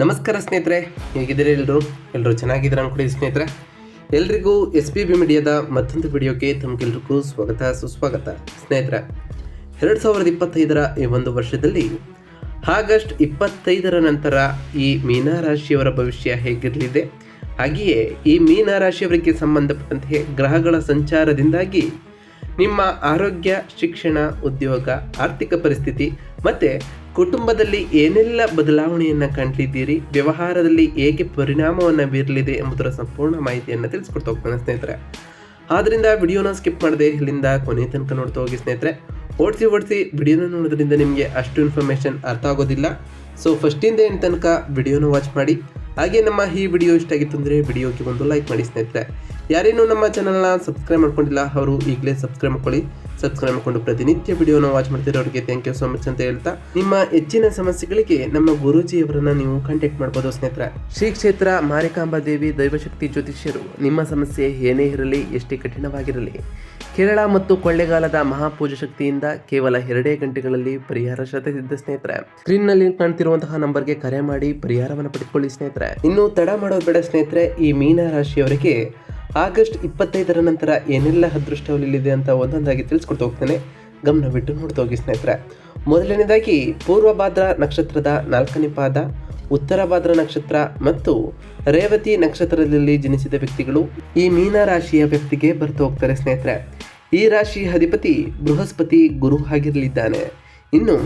ನಮಸ್ಕಾರ ಸ್ನೇಹಿತರೆ, ಹೇಗಿದ್ದೀರಿ ಎಲ್ಲರೂ ಎಲ್ಲರೂ ಚೆನ್ನಾಗಿದ್ದೀರ ಅನ್ಕೊಂಡಿದ್ದೀನಿ ಸ್ನೇಹಿತರೆ. ಎಲ್ರಿಗೂ ಎಸ್ ಪಿ ಬಿ ಮೀಡಿಯಾದ ಮತ್ತೊಂದು ವಿಡಿಯೋಗೆ ತಮಗೆಲ್ರಿಗೂ ಸ್ವಾಗತ, ಸುಸ್ವಾಗತ. ಸ್ನೇಹಿತರೆ, ಎರಡು ಸಾವಿರದ ಇಪ್ಪತ್ತೈದರ ಈ ಒಂದು ವರ್ಷದಲ್ಲಿ ಆಗಸ್ಟ್ ಇಪ್ಪತ್ತೈದರ ನಂತರ ಈ ಮೀನ ರಾಶಿಯವರ ಭವಿಷ್ಯ ಹೇಗಿರಲಿದೆ? ಹಾಗೆಯೇ ಈ ಮೀನ ರಾಶಿಯವರಿಗೆ ಸಂಬಂಧಪಟ್ಟಂತೆ ಗ್ರಹಗಳ ಸಂಚಾರದಿಂದಾಗಿ ನಿಮ್ಮ ಆರೋಗ್ಯ, ಶಿಕ್ಷಣ, ಉದ್ಯೋಗ, ಆರ್ಥಿಕ ಪರಿಸ್ಥಿತಿ ಮತ್ತು ಕುಟುಂಬದಲ್ಲಿ ಏನೆಲ್ಲ ಬದಲಾವಣೆಯನ್ನು ಕಂಡಿದ್ದೀರಿ? ವ್ಯವಹಾರದಲ್ಲಿ ಹೇಗೆ ಪರಿಣಾಮವನ್ನು ಬೀರಲಿದೆ ಎಂಬುದರ ಸಂಪೂರ್ಣ ಮಾಹಿತಿಯನ್ನು ತಿಳಿಸ್ಕೊಡ್ತಾ ಹೋಗ್ತಾನೆ ಸ್ನೇಹಿತರೆ. ಆದ್ದರಿಂದ ವಿಡಿಯೋನ ಸ್ಕಿಪ್ ಮಾಡದೆ ಇಲ್ಲಿಂದ ಕೊನೆ ತನಕ ನೋಡ್ತಾ ಹೋಗಿ ಸ್ನೇಹಿತರೆ. ಓಡಿಸಿ ಓಡಿಸಿ ವಿಡಿಯೋನ ನೋಡೋದ್ರಿಂದ ನಿಮಗೆ ಅಷ್ಟು ಇನ್ಫಾರ್ಮೇಷನ್ ಅರ್ಥ ಆಗೋದಿಲ್ಲ. ಸೊ ಫಸ್ಟಿಂದ ಏನು ತನಕ ವಿಡಿಯೋನ ವಾಚ್ ಮಾಡಿ? ಹಾಗೆ ನಮ್ಮ ಈ ವಿಡಿಯೋ ಇಷ್ಟ ಆಗಿತ್ತು ಅಂದರೆ ವಿಡಿಯೋಗೆ ಒಂದು ಲೈಕ್ ಮಾಡಿ ಸ್ನೇಹಿತರೆ. ಯಾರೇನು ನಮ್ಮ ಚಾನಲ್ನ ಸಬ್ಸ್ಕ್ರೈಬ್ ಮಾಡ್ಕೊಂಡಿಲ್ಲ, ಅವರು ಈಗಲೇ ಸಬ್ಸ್ಕ್ರೈಬ್ ಮಾಡ್ಕೊಳ್ಳಿ. ಸಬ್ಸ್ಕ್ರೈಬ್ ಮಾಡ್ಕೊಂಡು ಪ್ರತಿನಿತ್ಯ ವಿಡಿಯೋನ ವಾಚ್ ಮಾಡ್ತಿರೋರಿಗೆ ಥ್ಯಾಂಕ್ ಯು ಸೋ ಮಚ್ ಅಂತ ಹೇಳ್ತಾ, ನಿಮ್ಮ ಹೆಚ್ಚಿನ ಸಮಸ್ಯೆಗಳಿಗೆ ನಮ್ಮ ಗುರೂಜಿಯವರನ್ನ ನೀವು ಕಾಂಟ್ಯಾಕ್ಟ್ ಮಾಡ್ಬೋದು ಸ್ನೇಹಿತರೆ. ಶ್ರೀ ಕ್ಷೇತ್ರ ಮಾರಿಕಾಂಬಾ ದೇವಿ ದೈವಶಕ್ತಿ ಜ್ಯೋತಿಷ್ಯರು, ನಿಮ್ಮ ಸಮಸ್ಯೆ ಏನೇ ಇರಲಿ, ಎಷ್ಟೇ ಕಠಿಣವಾಗಿರಲಿ, ಕೇರಳ ಮತ್ತು ಕೊಳ್ಳೆಗಾಲದ ಮಹಾಪೂಜಾ ಶಕ್ತಿಯಿಂದ ಕೇವಲ ಎರಡೇ ಗಂಟೆಗಳಲ್ಲಿ ಪರಿಹಾರ ಶತಸಿದ್ಧ ಸ್ನೇಹಿತರೆ. ಸ್ಕ್ರೀನ್ನಲ್ಲಿ ಕಾಣ್ತಿರುವಂತಹ ನಂಬರ್ಗೆ ಕರೆ ಮಾಡಿ ಪರಿಹಾರವನ್ನು ಪಡೆದುಕೊಳ್ಳಿ ಸ್ನೇಹಿತರೆ. ಇನ್ನು ತಡ ಮಾಡೋದು ಬೇಡ ಸ್ನೇಹಿತರೆ, ಈ ಮೀನ ರಾಶಿಯವರಿಗೆ ಆಗಸ್ಟ್ ಇಪ್ಪತ್ತೈದರ ನಂತರ ಏನೆಲ್ಲ ಅದೃಷ್ಟವಲ್ಲಿದೆ ಅಂತ ಒಂದೊಂದಾಗಿ ತಿಳಿಸ್ಕೊಡ್ತಾ ಹೋಗ್ತೇನೆ. ಗಮನ ಬಿಟ್ಟು ನೋಡ್ತಾ ಹೋಗಿ ಸ್ನೇಹಿತರೆ. ಮೊದಲನೇದಾಗಿ ಪೂರ್ವಭಾದ್ರ ನಕ್ಷತ್ರದ ನಾಲ್ಕನೇ ಪಾದ, ಉತ್ತರ ಭಾದ್ರ ನಕ್ಷತ್ರ ಮತ್ತು ರೇವತಿ ನಕ್ಷತ್ರದಲ್ಲಿ ಜನಿಸಿದ ವ್ಯಕ್ತಿಗಳು ಈ ಮೀನ ರಾಶಿಯ ವ್ಯಕ್ತಿಗೆ ಬರ್ತಾ ಹೋಗ್ತಾರೆ ಸ್ನೇಹಿತರೆ. ಈ ರಾಶಿ ಅಧಿಪತಿ ಬೃಹಸ್ಪತಿ ಗುರು ಆಗಿರಲಿದ್ದಾನೆ. ಇನ್ನು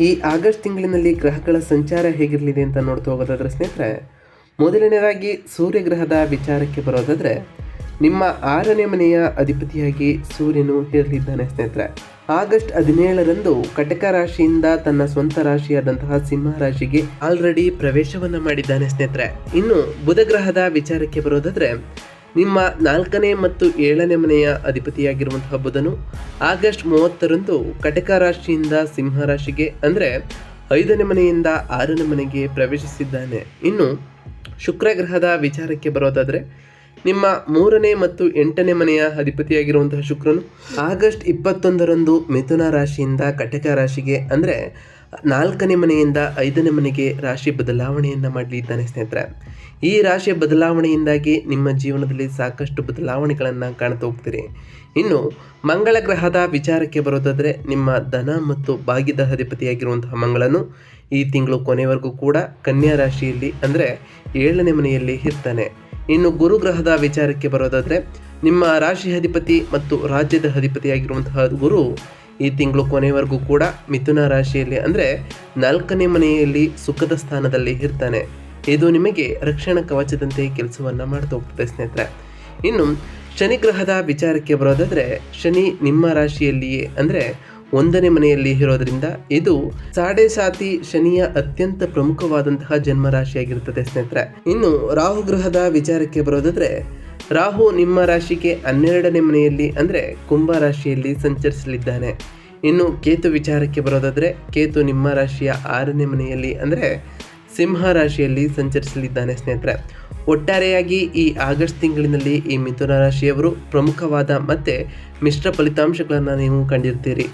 ಈ ಆಗಸ್ಟ್ ತಿಂಗಳಿನಲ್ಲಿ ಗ್ರಹಗಳ ಸಂಚಾರ ಹೇಗಿರಲಿದೆ ಅಂತ ನೋಡ್ತಾ ಹೋಗೋದಾದ್ರೆ ಸ್ನೇಹಿತರೆ, ಮೊದಲನೇದಾಗಿ ಸೂರ್ಯಗ್ರಹದ ವಿಚಾರಕ್ಕೆ ಬರೋದಾದ್ರೆ ನಿಮ್ಮ ಆರನೇ ಮನೆಯ ಅಧಿಪತಿಯಾಗಿ ಸೂರ್ಯನು ಹೇರಲಿದ್ದಾನೆ ಸ್ನೇಹಿತರೆ. ಆಗಸ್ಟ್ ಹದಿನೇಳರಂದು ಕಟಕ ರಾಶಿಯಿಂದ ತನ್ನ ಸ್ವಂತ ರಾಶಿಯಾದಂತಹ ಸಿಂಹ ರಾಶಿಗೆ ಆಲ್ರೆಡಿ ಪ್ರವೇಶವನ್ನ ಮಾಡಿದ್ದಾನೆ, ಸ್ನೇಹಿತರೆ. ಇನ್ನು ಬುಧಗ್ರಹದ ವಿಚಾರಕ್ಕೆ ಬರೋದಾದ್ರೆ, ನಿಮ್ಮ ನಾಲ್ಕನೇ ಮತ್ತು ಏಳನೇ ಮನೆಯ ಅಧಿಪತಿಯಾಗಿರುವಂತಹ ಬುಧನು ಆಗಸ್ಟ್ ಮೂವತ್ತರಂದು ಕಟಕ ರಾಶಿಯಿಂದ ಸಿಂಹ ರಾಶಿಗೆ, ಅಂದರೆ ಐದನೇ ಮನೆಯಿಂದ ಆರನೇ ಮನೆಗೆ ಪ್ರವೇಶಿಸಿದ್ದಾನೆ. ಇನ್ನು ಶುಕ್ರ ಗ್ರಹದ ವಿಚಾರಕ್ಕೆ ಬರೋದಾದರೆ ನಿಮ್ಮ ಮೂರನೇ ಮತ್ತು ಎಂಟನೇ ಮನೆಯ ಅಧಿಪತಿಯಾಗಿರುವಂತಹ ಶುಕ್ರನು ಆಗಸ್ಟ್ ಇಪ್ಪತ್ತೊಂದರಂದು ಮಿಥುನ ರಾಶಿಯಿಂದ ಕಟಕ ರಾಶಿಗೆ, ಅಂದರೆ ನಾಲ್ಕನೇ ಮನೆಯಿಂದ ಐದನೇ ಮನೆಗೆ ರಾಶಿ ಬದಲಾವಣೆಯನ್ನು ಮಾಡಲಿದ್ದಾನೆ ಸ್ನೇಹಿತರೆ. ಈ ರಾಶಿಯ ಬದಲಾವಣೆಯಿಂದಾಗಿ ನಿಮ್ಮ ಜೀವನದಲ್ಲಿ ಸಾಕಷ್ಟು ಬದಲಾವಣೆಗಳನ್ನು ಕಾಣ್ತಾ ಹೋಗ್ತೀರಿ. ಇನ್ನು ಮಂಗಳ ಗ್ರಹದ ವಿಚಾರಕ್ಕೆ ಬರೋದಾದರೆ ನಿಮ್ಮ ಧನ ಮತ್ತು ಭಾಗ್ಯದ ಅಧಿಪತಿಯಾಗಿರುವಂತಹ ಮಂಗಳನು ಈ ತಿಂಗಳು ಕೊನೆವರೆಗೂ ಕೂಡ ಕನ್ಯಾ ರಾಶಿಯಲ್ಲಿ, ಅಂದರೆ ಏಳನೇ ಮನೆಯಲ್ಲಿ ಇರ್ತಾನೆ. ಇನ್ನು ಗುರು ಗ್ರಹದ ವಿಚಾರಕ್ಕೆ ಬರೋದಾದರೆ, ನಿಮ್ಮ ರಾಶಿ ಅಧಿಪತಿ ಮತ್ತು ರಾಜ್ಯದ ಅಧಿಪತಿಯಾಗಿರುವಂತಹ ಗುರು ಈ ತಿಂಗಳು ಕೊನೆವರೆಗೂ ಕೂಡ ಮಿಥುನ ರಾಶಿಯಲ್ಲಿ ಅಂದರೆ ನಾಲ್ಕನೇ ಮನೆಯಲ್ಲಿ ಸುಖದ ಸ್ಥಾನದಲ್ಲಿ ಇರ್ತಾನೆ. ಇದು ನಿಮಗೆ ರಕ್ಷಣಾ ಕವಚದಂತೆ ಕೆಲಸವನ್ನು ಮಾಡ್ತಾ ಹೋಗ್ತದೆ ಸ್ನೇಹಿತರೆ. ಇನ್ನು ಶನಿ ಗ್ರಹದ ವಿಚಾರಕ್ಕೆ ಬರೋದಾದರೆ, ಶನಿ ನಿಮ್ಮ ರಾಶಿಯಲ್ಲಿಯೇ ಅಂದರೆ ಒಂದನೇ ಮನೆಯಲ್ಲಿ ಇರೋದ್ರಿಂದ ಇದು ಸಾಡೆ ಸಾತಿ ಶನಿಯ ಅತ್ಯಂತ ಪ್ರಮುಖವಾದಂತಹ ಜನ್ಮ ರಾಶಿಯಾಗಿರುತ್ತದೆ ಸ್ನೇಹಿತರೆ. ಇನ್ನು ರಾಹು ಗ್ರಹದ ವಿಚಾರಕ್ಕೆ ಬರೋದಾದ್ರೆ, ರಾಹು ನಿಮ್ಮ ರಾಶಿಗೆ ಹನ್ನೆರಡನೇ ಮನೆಯಲ್ಲಿ ಅಂದರೆ ಕುಂಭ ರಾಶಿಯಲ್ಲಿ ಸಂಚರಿಸಲಿದ್ದಾನೆ. ಇನ್ನು ಕೇತು ವಿಚಾರಕ್ಕೆ ಬರೋದಾದರೆ, ಕೇತು ನಿಮ್ಮ ರಾಶಿಯ ಆರನೇ ಮನೆಯಲ್ಲಿ ಅಂದರೆ ಸಿಂಹ ರಾಶಿಯಲ್ಲಿ ಸಂಚರಿಸಲಿದ್ದಾನೆ ಸ್ನೇಹಿತರೆ. ಒಟ್ಟಾರೆಯಾಗಿ ಈ ಆಗಸ್ಟ್ ತಿಂಗಳಿನಲ್ಲಿ ಈ ಮಿಥುನ ರಾಶಿಯವರು ಪ್ರಮುಖವಾದ ಮತ್ತು ಮಿಶ್ರ ಫಲಿತಾಂಶಗಳನ್ನು ನೀವು ಕಂಡಿರ್ತೀರಿ.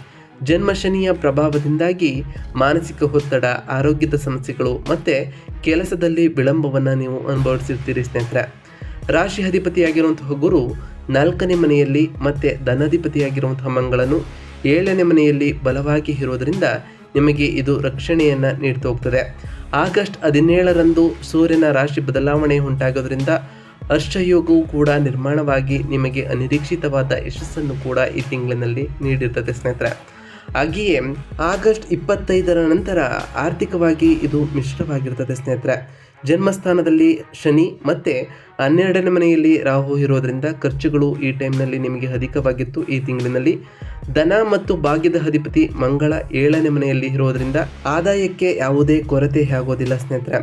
ಜನ್ಮ ಶನಿಯ ಪ್ರಭಾವದಿಂದಾಗಿ ಮಾನಸಿಕ ಒತ್ತಡ, ಆರೋಗ್ಯದ ಸಮಸ್ಯೆಗಳು ಮತ್ತು ಕೆಲಸದಲ್ಲಿ ವಿಳಂಬವನ್ನು ನೀವು ಅನುಭವಿಸಿರ್ತೀರಿ ಸ್ನೇಹಿತರೆ. ರಾಶಿ ಅಧಿಪತಿಯಾಗಿರುವಂತಹ ಗುರು ನಾಲ್ಕನೇ ಮನೆಯಲ್ಲಿ ಮತ್ತು ಧನಾಧಿಪತಿಯಾಗಿರುವಂತಹ ಮಂಗಳನು ಏಳನೇ ಮನೆಯಲ್ಲಿ ಬಲವಾಗಿ ಇರೋದರಿಂದ ನಿಮಗೆ ಇದು ರಕ್ಷಣೆಯನ್ನು ನೀಡ್ತಾ ಹೋಗ್ತದೆ. ಆಗಸ್ಟ್ ಹದಿನೇಳರಂದು ಸೂರ್ಯನ ರಾಶಿ ಬದಲಾವಣೆ ಉಂಟಾಗೋದ್ರಿಂದ ಅರ್ಷಯೋಗವು ಕೂಡ ನಿರ್ಮಾಣವಾಗಿ ನಿಮಗೆ ಅನಿರೀಕ್ಷಿತವಾದ ಯಶಸ್ಸನ್ನು ಕೂಡ ಈ ತಿಂಗಳಿನಲ್ಲಿ ನೀಡಿರ್ತದೆ ಸ್ನೇಹಿತರೆ. ಹಾಗೆಯೇ ಆಗಸ್ಟ್ ಇಪ್ಪತ್ತೈದರ ನಂತರ ಆರ್ಥಿಕವಾಗಿ ಇದು ಮಿಶ್ರವಾಗಿರ್ತದೆ ಸ್ನೇಹಿತರೆ. ಜನ್ಮಸ್ಥಾನದಲ್ಲಿ ಶನಿ ಮತ್ತು ಹನ್ನೆರಡನೇ ಮನೆಯಲ್ಲಿ ರಾಹು ಇರೋದರಿಂದ ಖರ್ಚುಗಳು ಈ ಟೈಮ್ನಲ್ಲಿ ನಿಮಗೆ ಅಧಿಕವಾಗಿತ್ತು. ಈ ತಿಂಗಳಿನಲ್ಲಿ ಧನ ಮತ್ತು ಭಾಗ್ಯದ ಅಧಿಪತಿ ಮಂಗಳ ಏಳನೇ ಮನೆಯಲ್ಲಿ ಇರೋದರಿಂದ ಆದಾಯಕ್ಕೆ ಯಾವುದೇ ಕೊರತೆ ಆಗೋದಿಲ್ಲ ಸ್ನೇಹಿತರೆ.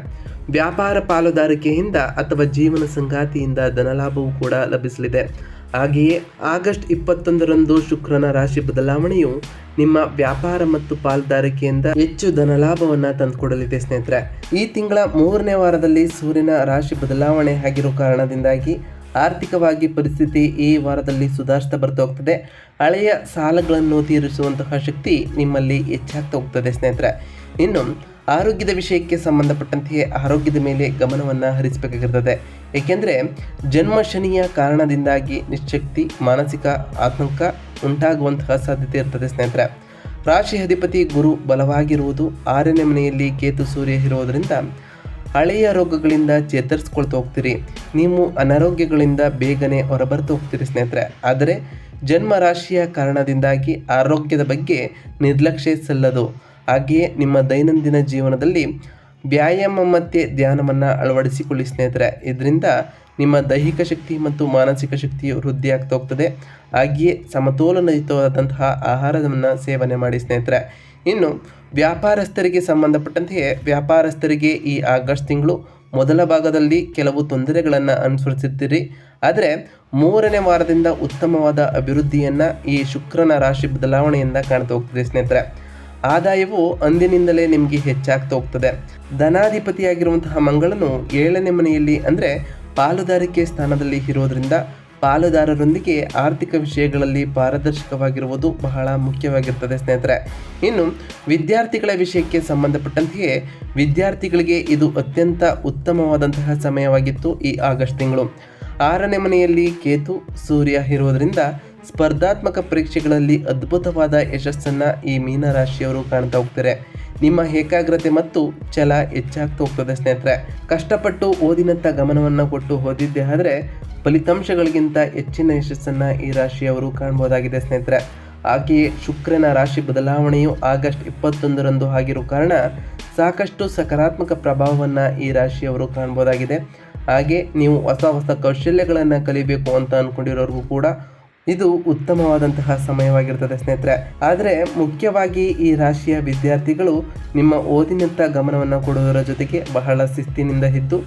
ವ್ಯಾಪಾರ ಪಾಲುದಾರಿಕೆಯಿಂದ ಅಥವಾ ಜೀವನ ಸಂಗಾತಿಯಿಂದ ಧನಲಾಭವೂ ಕೂಡ ಲಭಿಸಲಿದೆ. ಹಾಗೆಯೇ ಆಗಸ್ಟ್ ಇಪ್ಪತ್ತೊಂದರಂದು ಶುಕ್ರನ ರಾಶಿ ಬದಲಾವಣೆಯು ನಿಮ್ಮ ವ್ಯಾಪಾರ ಮತ್ತು ಪಾಲುದಾರಿಕೆಯಿಂದ ಹೆಚ್ಚು ಧನಲಾಭವನ್ನು ತಂದುಕೊಡಲಿದೆ ಸ್ನೇಹಿತರೆ. ಈ ತಿಂಗಳ ಮೂರನೇ ವಾರದಲ್ಲಿ ಸೂರ್ಯನ ರಾಶಿ ಬದಲಾವಣೆ ಆಗಿರೋ ಕಾರಣದಿಂದಾಗಿ ಆರ್ಥಿಕವಾಗಿ ಪರಿಸ್ಥಿತಿ ಈ ವಾರದಲ್ಲಿ ಸುಧಾರಿಸ್ತಾ ಬರ್ತಾ ಹೋಗ್ತದೆ. ಹಳೆಯ ಸಾಲಗಳನ್ನು ತೀರಿಸುವಂತಹ ಶಕ್ತಿ ನಿಮ್ಮಲ್ಲಿ ಹೆಚ್ಚಾಗ್ತಾ ಹೋಗ್ತದೆ ಸ್ನೇಹಿತರೆ. ಇನ್ನು ಆರೋಗ್ಯದ ವಿಷಯಕ್ಕೆ ಸಂಬಂಧಪಟ್ಟಂತೆ ಆರೋಗ್ಯದ ಮೇಲೆ ಗಮನವನ್ನು ಹರಿಸಬೇಕಾಗಿರ್ತದೆ. ಏಕೆಂದರೆ ಜನ್ಮ ಶನಿಯ ಕಾರಣದಿಂದಾಗಿ ನಿಶ್ಶಕ್ತಿ, ಮಾನಸಿಕ ಆತಂಕ ಉಂಟಾಗುವಂತಹ ಸಾಧ್ಯತೆ ಇರ್ತದೆ ಸ್ನೇಹಿತರೆ. ರಾಶಿ ಅಧಿಪತಿ ಗುರು ಬಲವಾಗಿರುವುದು ಆರನೇ ಮನೆಯಲ್ಲಿ ಕೇತು ಸೂರ್ಯ ಇರುವುದರಿಂದ ಹಳೆಯ ರೋಗಗಳಿಂದ ಚೇತರಿಸ್ಕೊಳ್ತಾ ಹೋಗ್ತೀರಿ. ನೀವು ಅನಾರೋಗ್ಯಗಳಿಂದ ಬೇಗನೆ ಹೊರಬರ್ತಾ ಹೋಗ್ತೀರಿ ಸ್ನೇಹಿತರೆ. ಆದರೆ ಜನ್ಮ ರಾಶಿಯ ಕಾರಣದಿಂದಾಗಿ ಆರೋಗ್ಯದ ಬಗ್ಗೆ ನಿರ್ಲಕ್ಷ್ಯ ಸಲ್ಲದು. ಹಾಗೆಯೇ ನಿಮ್ಮ ದೈನಂದಿನ ಜೀವನದಲ್ಲಿ ವ್ಯಾಯಾಮ ಮತ್ತು ಧ್ಯಾನವನ್ನು ಅಳವಡಿಸಿಕೊಳ್ಳಿ ಸ್ನೇಹಿತರೆ. ಇದರಿಂದ ನಿಮ್ಮ ದೈಹಿಕ ಶಕ್ತಿ ಮತ್ತು ಮಾನಸಿಕ ಶಕ್ತಿಯು ವೃದ್ಧಿ ಆಗ್ತಾ ಹೋಗ್ತದೆ. ಹಾಗೆಯೇ ಸಮತೋಲನಯುತವಾದಂತಹ ಆಹಾರವನ್ನು ಸೇವನೆ ಮಾಡಿ ಸ್ನೇಹಿತರೆ. ಇನ್ನು ವ್ಯಾಪಾರಸ್ಥರಿಗೆ ಸಂಬಂಧಪಟ್ಟಂತೆಯೇ ವ್ಯಾಪಾರಸ್ಥರಿಗೆ ಈ ಆಗಸ್ಟ್ ತಿಂಗಳು ಮೊದಲ ಭಾಗದಲ್ಲಿ ಕೆಲವು ತೊಂದರೆಗಳನ್ನು ಅನುಸರಿಸುತ್ತೀರಿ ಆದರೆ ಮೂರನೇ ವಾರದಿಂದ ಉತ್ತಮವಾದ ಅಭಿವೃದ್ಧಿಯನ್ನು ಈ ಶುಕ್ರನ ರಾಶಿ ಬದಲಾವಣೆಯಿಂದ ಕಾಣ್ತಾ ಹೋಗ್ತದೆ ಸ್ನೇಹಿತರೆ. ಆದಾಯವು ಅಂದಿನಿಂದಲೇ ನಿಮಗೆ ಹೆಚ್ಚಾಗ್ತಾ ಹೋಗ್ತದೆ. ಧನಾಧಿಪತಿಯಾಗಿರುವಂತಹ ಮಂಗಳನು ಏಳನೇ ಮನೆಯಲ್ಲಿ ಅಂದರೆ ಪಾಲುದಾರಿಕೆ ಸ್ಥಾನದಲ್ಲಿ ಇರೋದ್ರಿಂದ ಪಾಲುದಾರರೊಂದಿಗೆ ಆರ್ಥಿಕ ವಿಷಯಗಳಲ್ಲಿ ಪಾರದರ್ಶಕವಾಗಿರುವುದು ಬಹಳ ಮುಖ್ಯವಾಗಿರ್ತದೆ ಸ್ನೇಹಿತರೆ. ಇನ್ನು ವಿದ್ಯಾರ್ಥಿಗಳ ವಿಷಯಕ್ಕೆ ಸಂಬಂಧಪಟ್ಟಂತೆಯೇ ವಿದ್ಯಾರ್ಥಿಗಳಿಗೆ ಇದು ಅತ್ಯಂತ ಉತ್ತಮವಾದಂತಹ ಸಮಯವಾಗಿತ್ತು ಈ ಆಗಸ್ಟ್ ತಿಂಗಳು. ಆರನೇ ಮನೆಯಲ್ಲಿ ಕೇತು ಸೂರ್ಯ ಇರುವುದರಿಂದ ಸ್ಪರ್ಧಾತ್ಮಕ ಪರೀಕ್ಷೆಗಳಲ್ಲಿ ಅದ್ಭುತವಾದ ಯಶಸ್ಸನ್ನು ಈ ಮೀನರಾಶಿಯವರು ಕಾಣ್ತಾ ಹೋಗ್ತಾರೆ. ನಿಮ್ಮ ಏಕಾಗ್ರತೆ ಮತ್ತು ಛಲ ಹೆಚ್ಚಾಗ್ತಾ ಹೋಗ್ತದೆ ಸ್ನೇಹಿತರೆ. ಕಷ್ಟಪಟ್ಟು ಓದಿನತ್ತ ಗಮನವನ್ನು ಕೊಟ್ಟು ಓದಿದ್ದೆ ಆದರೆ ಫಲಿತಾಂಶಗಳಿಗಿಂತ ಹೆಚ್ಚಿನ ಯಶಸ್ಸನ್ನು ಈ ರಾಶಿಯವರು ಕಾಣ್ಬೋದಾಗಿದೆ ಸ್ನೇಹಿತರೆ. ಹಾಗೆಯೇ ಶುಕ್ರನ ರಾಶಿ ಬದಲಾವಣೆಯು ಆಗಸ್ಟ್ ಇಪ್ಪತ್ತೊಂದರಂದು ಆಗಿರೋ ಕಾರಣ ಸಾಕಷ್ಟು ಸಕಾರಾತ್ಮಕ ಪ್ರಭಾವವನ್ನು ಈ ರಾಶಿಯವರು ಕಾಣ್ಬೋದಾಗಿದೆ. ಹಾಗೆ ನೀವು ಹೊಸ ಹೊಸ ಕೌಶಲ್ಯಗಳನ್ನು ಕಲಿಬೇಕು ಅಂತ ಅಂದ್ಕೊಂಡಿರೋರಿಗೂ ಕೂಡ ಇದು ಉತ್ತಮವಾದಂತಹ ಸಮಯವಾಗಿರ್ತದೆ ಸ್ನೇಹಿತರೆ. ಆದರೆ ಮುಖ್ಯವಾಗಿ ಈ ರಾಶಿಯ ವಿದ್ಯಾರ್ಥಿಗಳು ನಿಮ್ಮ ಓದಿನತ್ತ ಗಮನವನ್ನು ಕೊಡುವುದರ ಜೊತೆಗೆ ಬಹಳ ಶಿಸ್ತಿನಿಂದ ಇದ್ದು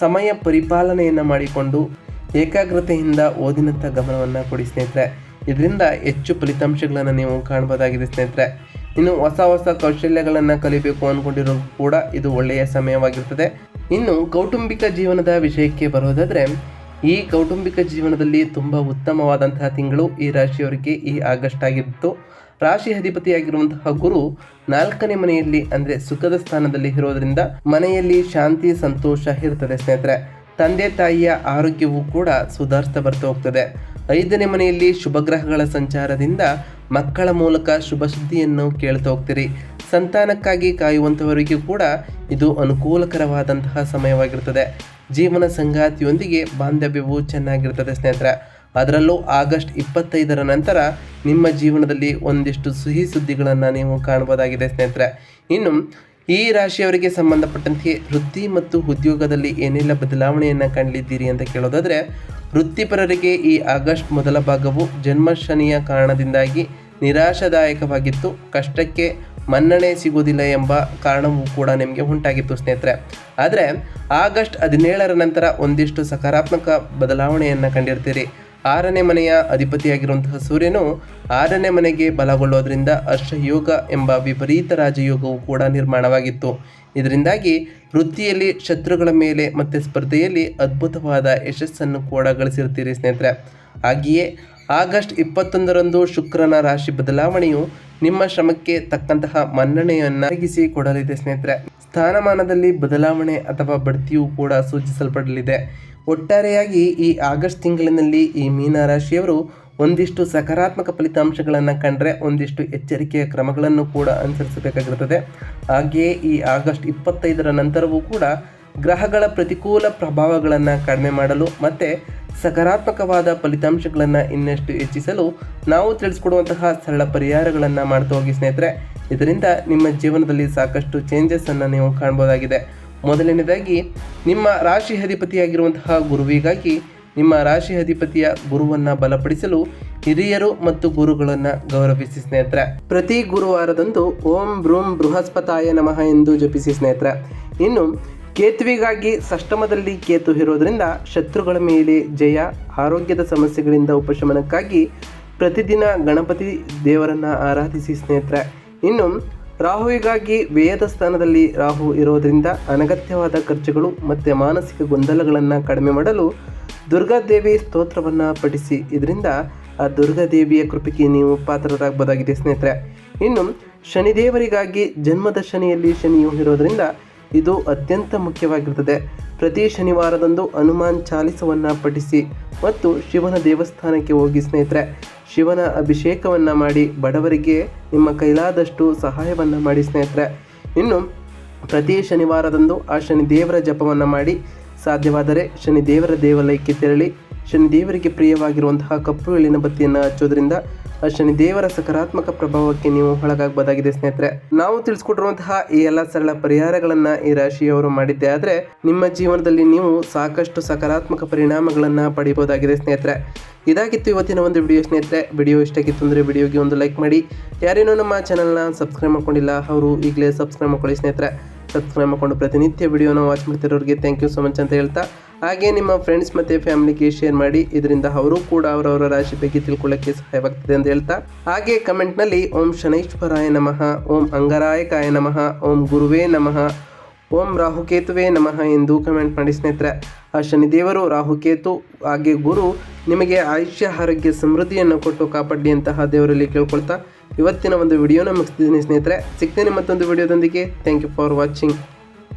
ಸಮಯ ಪರಿಪಾಲನೆಯನ್ನು ಮಾಡಿಕೊಂಡು ಏಕಾಗ್ರತೆಯಿಂದ ಓದಿನತ್ತ ಗಮನವನ್ನು ಕೊಡಿ ಸ್ನೇಹಿತರೆ. ಇದರಿಂದ ಹೆಚ್ಚು ಫಲಿತಾಂಶಗಳನ್ನು ನೀವು ಕಾಣಬಹುದಾಗಿದೆ ಸ್ನೇಹಿತರೆ. ಇನ್ನು ಹೊಸ ಹೊಸ ಕೌಶಲ್ಯಗಳನ್ನು ಕಲಿಬೇಕು ಅಂದ್ಕೊಂಡಿರೋ ಕೂಡ ಇದು ಒಳ್ಳೆಯ ಸಮಯವಾಗಿರ್ತದೆ. ಇನ್ನು ಕೌಟುಂಬಿಕ ಜೀವನದ ವಿಷಯಕ್ಕೆ ಬರೋದಾದರೆ ಈ ಕೌಟುಂಬಿಕ ಜೀವನದಲ್ಲಿ ತುಂಬ ಉತ್ತಮವಾದಂತಹ ತಿಂಗಳು ಈ ರಾಶಿಯವರಿಗೆ ಈ ಆಗಸ್ಟ್ ಆಗಿತ್ತು. ರಾಶಿ ಅಧಿಪತಿಯಾಗಿರುವಂತಹ ಗುರು ನಾಲ್ಕನೇ ಮನೆಯಲ್ಲಿ, ಅಂದರೆ ಸುಖದ ಸ್ಥಾನದಲ್ಲಿ ಇರೋದ್ರಿಂದ ಮನೆಯಲ್ಲಿ ಶಾಂತಿ, ಸಂತೋಷ ಇರ್ತದೆ ಸ್ನೇಹಿತರೆ. ತಂದೆ, ತಾಯಿಯ ಆರೋಗ್ಯವು ಕೂಡ ಸುಧಾರಿಸ್ತಾ ಬರ್ತಾ ಹೋಗ್ತದೆ. ಐದನೇ ಮನೆಯಲ್ಲಿ ಶುಭ ಗ್ರಹಗಳ ಸಂಚಾರದಿಂದ ಮಕ್ಕಳ ಮೂಲಕ ಶುಭ ಸುದ್ದಿಯನ್ನು ಕೇಳ್ತಾ ಹೋಗ್ತೀರಿ. ಸಂತಾನಕ್ಕಾಗಿ ಕಾಯುವಂಥವರಿಗೂ ಕೂಡ ಇದು ಅನುಕೂಲಕರವಾದಂತಹ ಸಮಯವಾಗಿರ್ತದೆ ಜೀವನ ಸಂಗಾತಿಯೊಂದಿಗೆ ಬಾಂಧವ್ಯವು ಚೆನ್ನಾಗಿರ್ತದೆ ಸ್ನೇಹಿತರೆ. ಅದರಲ್ಲೂ ಆಗಸ್ಟ್ ಇಪ್ಪತ್ತೈದರ ನಂತರ ನಿಮ್ಮ ಜೀವನದಲ್ಲಿ ಒಂದಿಷ್ಟು ಸಿಹಿ ಸುದ್ದಿಗಳನ್ನು ನೀವು ಕಾಣಬಹುದಾಗಿದೆ ಸ್ನೇಹಿತರೆ. ಇನ್ನು ಈ ರಾಶಿಯವರಿಗೆ ಸಂಬಂಧಪಟ್ಟಂತೆ ವೃತ್ತಿ ಮತ್ತು ಉದ್ಯೋಗದಲ್ಲಿ ಏನೆಲ್ಲ ಬದಲಾವಣೆಯನ್ನು ಕಾಣಲಿದ್ದೀರಿ ಅಂತ ಕೇಳೋದಾದರೆ, ವೃತ್ತಿಪರರಿಗೆ ಈ ಆಗಸ್ಟ್ ಮೊದಲ ಭಾಗವು ಜನ್ಮ ಶನಿಯ ಕಾರಣದಿಂದಾಗಿ ನಿರಾಶಾದಾಯಕವಾಗಿತ್ತು. ಕಷ್ಟಕ್ಕೆ ಮನ್ನಣೆ ಸಿಗುವುದಿಲ್ಲ ಎಂಬ ಕಾರಣವೂ ಕೂಡ ನಿಮಗೆ ಉಂಟಾಗಿತ್ತು ಸ್ನೇಹಿತರೆ. ಆದರೆ ಆಗಸ್ಟ್ ಹದಿನೇಳರ ನಂತರ ಒಂದಿಷ್ಟು ಸಕಾರಾತ್ಮಕ ಬದಲಾವಣೆಯನ್ನು ಕಂಡಿರ್ತೀರಿ. ಆರನೇ ಮನೆಯ ಅಧಿಪತಿಯಾಗಿರುವಂತಹ ಸೂರ್ಯನು ಆರನೇ ಮನೆಗೆ ಬಲಗೊಳ್ಳೋದ್ರಿಂದ ಅಷ್ಟಯೋಗ ಎಂಬ ವಿಪರೀತ ರಾಜಯೋಗವು ಕೂಡ ನಿರ್ಮಾಣವಾಗಿತ್ತು. ಇದರಿಂದಾಗಿ ವೃತ್ತಿಯಲ್ಲಿ ಶತ್ರುಗಳ ಮೇಲೆ ಮತ್ತು ಸ್ಪರ್ಧೆಯಲ್ಲಿ ಅದ್ಭುತವಾದ ಯಶಸ್ಸನ್ನು ಕೂಡ ಗಳಿಸಿರ್ತೀರಿ ಸ್ನೇಹಿತರೆ. ಹಾಗೆಯೇ ಆಗಸ್ಟ್ ಇಪ್ಪತ್ತೊಂದರಂದು ಶುಕ್ರನ ರಾಶಿ ಬದಲಾವಣೆಯು ನಿಮ್ಮ ಶ್ರಮಕ್ಕೆ ತಕ್ಕಂತಹ ಮನ್ನಣೆಯನ್ನು ಒದಗಿಸಿ ಕೊಡಲಿದೆ ಸ್ನೇಹಿತರೆ. ಸ್ಥಾನಮಾನದಲ್ಲಿ ಬದಲಾವಣೆ ಅಥವಾ ಬಡ್ತಿಯೂ ಕೂಡ ಸೂಚಿಸಲ್ಪಡಲಿದೆ. ಒಟ್ಟಾರೆಯಾಗಿ ಈ ಆಗಸ್ಟ್ ತಿಂಗಳಿನಲ್ಲಿ ಈ ಮೀನರಾಶಿಯವರು ಒಂದಿಷ್ಟು ಸಕಾರಾತ್ಮಕ ಫಲಿತಾಂಶಗಳನ್ನು ಕಂಡರೆ ಒಂದಿಷ್ಟು ಎಚ್ಚರಿಕೆಯ ಕ್ರಮಗಳನ್ನು ಕೂಡ ಅನುಸರಿಸಬೇಕಾಗಿರುತ್ತದೆ. ಹಾಗೆಯೇ ಈ ಆಗಸ್ಟ್ ಇಪ್ಪತ್ತೈದರ ನಂತರವೂ ಕೂಡ ಗ್ರಹಗಳ ಪ್ರತಿಕೂಲ ಪ್ರಭಾವಗಳನ್ನು ಕಡಿಮೆ ಮಾಡಲು ಮತ್ತು ಸಕಾರಾತ್ಮಕವಾದ ಫಲಿತಾಂಶಗಳನ್ನು ಇನ್ನಷ್ಟು ಹೆಚ್ಚಿಸಲು ನಾವು ತಿಳಿಸ್ಕೊಡುವಂತಹ ಸರಳ ಪರಿಹಾರಗಳನ್ನು ಮಾಡ್ತಾ ಹೋಗಿ ಸ್ನೇಹಿತರೆ. ಇದರಿಂದ ನಿಮ್ಮ ಜೀವನದಲ್ಲಿ ಸಾಕಷ್ಟು ಚೇಂಜಸ್ಸನ್ನು ನೀವು ಕಾಣ್ಬೋದಾಗಿದೆ. ಮೊದಲನೇದಾಗಿ, ನಿಮ್ಮ ರಾಶಿ ಅಧಿಪತಿಯಾಗಿರುವಂತಹ ಗುರುವಿಗಾಗಿ ನಿಮ್ಮ ರಾಶಿ ಅಧಿಪತಿಯ ಗುರುವನ್ನು ಬಲಪಡಿಸಲು ಹಿರಿಯರು ಮತ್ತು ಗುರುಗಳನ್ನು ಗೌರವಿಸಿ ಸ್ನೇಹಿತರೆ. ಪ್ರತಿ ಗುರುವಾರದಂದು ಓಂ ಬ್ರೂಂ ಬೃಹಸ್ಪತಾಯ ನಮಃ ಎಂದು ಜಪಿಸಿ ಸ್ನೇಹಿತರೆ. ಇನ್ನು ಕೇತುವಿಗಾಗಿ ಸಷ್ಟಮದಲ್ಲಿ ಕೇತು ಇರೋದ್ರಿಂದ ಶತ್ರುಗಳ ಮೇಲೆ ಜಯ, ಆರೋಗ್ಯದ ಸಮಸ್ಯೆಗಳಿಂದ ಉಪಶಮನಕ್ಕಾಗಿ ಪ್ರತಿದಿನ ಗಣಪತಿ ದೇವರನ್ನು ಆರಾಧಿಸಿ ಸ್ನೇಹಿತರೆ. ಇನ್ನು ರಾಹುವಿಗಾಗಿ ವ್ಯಯದ ಸ್ಥಾನದಲ್ಲಿ ರಾಹು ಇರೋದರಿಂದ ಅನಗತ್ಯವಾದ ಖರ್ಚುಗಳು ಮತ್ತು ಮಾನಸಿಕ ಗೊಂದಲಗಳನ್ನು ಕಡಿಮೆ ಮಾಡಲು ದುರ್ಗಾದೇವಿ ಸ್ತೋತ್ರವನ್ನು ಪಠಿಸಿ. ಇದರಿಂದ ಆ ದುರ್ಗಾದೇವಿಯ ಕೃಪೆಗೆ ನೀವು ಪಾತ್ರರಾಗಬಹುದಾಗಿದೆ ಸ್ನೇಹಿತರೆ. ಇನ್ನು ಶನಿದೇವರಿಗಾಗಿ ಜನ್ಮದ ಶನಿಯಲ್ಲಿ ಶನಿಯು ಇರೋದರಿಂದ ಇದು ಅತ್ಯಂತ ಮುಖ್ಯವಾಗಿರುತ್ತದೆ. ಪ್ರತಿ ಶನಿವಾರದಂದು ಹನುಮಾನ್ ಚಾಲಿಸವನ್ನು ಪಠಿಸಿ ಮತ್ತು ಶಿವನ ದೇವಸ್ಥಾನಕ್ಕೆ ಹೋಗಿ ಸ್ನೇಹಿತರೆ, ಶಿವನ ಅಭಿಷೇಕವನ್ನು ಮಾಡಿ ಬಡವರಿಗೆ ನಿಮ್ಮ ಕೈಲಾದಷ್ಟು ಸಹಾಯವನ್ನು ಮಾಡಿ ಸ್ನೇಹಿತರೆ. ಇನ್ನು ಪ್ರತಿ ಶನಿವಾರದಂದು ಆ ಶನಿ ದೇವರ ಜಪವನ್ನು ಮಾಡಿ. ಸಾಧ್ಯವಾದರೆ ಶನಿ ದೇವರ ದೇವಾಲಯಕ್ಕೆ ತೆರಳಿ ಶನಿ ದೇವರಿಗೆ ಪ್ರಿಯವಾಗಿರುವಂತಹ ಕಪ್ಪು ಎಳ್ಳಿನ ಬತ್ತಿಯನ್ನು ಹಚ್ಚೋದ್ರಿಂದ ಶನಿ ದೇವರ ಸಕಾರಾತ್ಮಕ ಪ್ರಭಾವಕ್ಕೆ ನೀವು ಒಳಗಾಗಬಹುದಾಗಿದೆ ಸ್ನೇಹಿತರೆ. ನಾವು ತಿಳಿಸ್ಕೊಟ್ಟಿರುವಂತಹ ಈ ಎಲ್ಲ ಸರಳ ಪರಿಹಾರಗಳನ್ನ ಈ ರಾಶಿಯವರು ಮಾಡಿದ್ದೆ. ಆದ್ರೆ, ನಿಮ್ಮ ಜೀವನದಲ್ಲಿ ನೀವು ಸಾಕಷ್ಟು ಸಕಾರಾತ್ಮಕ ಪರಿಣಾಮಗಳನ್ನು ಪಡೆಯಬಹುದಾಗಿದೆ ಸ್ನೇಹಿತರೆ. ಇದಾಗಿತ್ತು ಇವತ್ತಿನ ಒಂದು ವಿಡಿಯೋ ಸ್ನೇಹಿತರೆ. ವಿಡಿಯೋ ಇಷ್ಟ ಆಗಿತ್ತು ಅಂದರೆ ವಿಡಿಯೋಗೆ ಒಂದು ಲೈಕ್ ಮಾಡಿ. ಯಾರೇನೋ ನಮ್ಮ ಚಾನಲ್ನ ಸಬ್ಸ್ಕ್ರೈಬ್ ಮಾಡ್ಕೊಂಡಿಲ್ಲ, ಅವರು ಈಗಲೇ ಸಬ್ಸ್ಕ್ರೈಬ್ ಮಾಡ್ಕೊಳ್ಳಿ ಸ್ನೇಹಿತರೆ. ಸಬ್ಸ್ಕ್ರೈಬ್ ಮಾಡ್ಕೊಂಡು ಪ್ರತಿನಿತ್ಯ ವಿಡಿಯೋನ ವಾಚ್ ಮಾಡ್ತಿರೋರಿಗೆ ಥ್ಯಾಂಕ್ ಯು ಸೊ ಮಚ್ ಅಂತ ಹೇಳ್ತಾ ಹಾಗೆ ನಿಮ್ಮ ಫ್ರೆಂಡ್ಸ್ ಮತ್ತು ಫ್ಯಾಮಿಲಿಗೆ ಶೇರ್ ಮಾಡಿ, ಇದರಿಂದ ಅವರು ಕೂಡ ಅವರವರ ರಾಶಿ ಬಗ್ಗೆ ತಿಳ್ಕೊಳ್ಳೋಕ್ಕೆ ಸಹಾಯವಾಗ್ತದೆ ಅಂತ ಹೇಳ್ತಾ. ಹಾಗೆ ಕಮೆಂಟ್ನಲ್ಲಿ ಓಂ ಶನೈಶ್ವರಾಯ ನಮಃ, ಓಂ ಅಂಗರಾಯಕಾಯ ನಮಃ, ಓಂ ಗುರುವೇ ನಮಃ, ಓಂ ರಾಹುಕೇತುವೇ ನಮಃ ಎಂದು ಕಮೆಂಟ್ ಮಾಡಿ ಸ್ನೇಹಿತರೆ. ಆ ಶನಿದೇವರು, ರಾಹುಕೇತು, ಹಾಗೆ ಗುರು, ನಿಮಗೆ ಆಯುಷ್ಯ, ಆರೋಗ್ಯ, ಸಮೃದ್ಧಿಯನ್ನು ಕೊಟ್ಟು ಕಾಪಾಡಿ ಅಂತಹ ದೇವರಲ್ಲಿ ಕೇಳ್ಕೊಳ್ತಾ. ಇವತ್ತಿನ ಒಂದು ವಿಡಿಯೋನ ಮುಗಿಸ್ತಿದ್ದೀನಿ ಸ್ನೇಹಿತರೆ. ಸಿಗ್ತೇನೆ ಮತ್ತೊಂದು ವಿಡಿಯೋದೊಂದಿಗೆ ಥ್ಯಾಂಕ್ ಯು ಫಾರ್ ವಾಚಿಂಗ್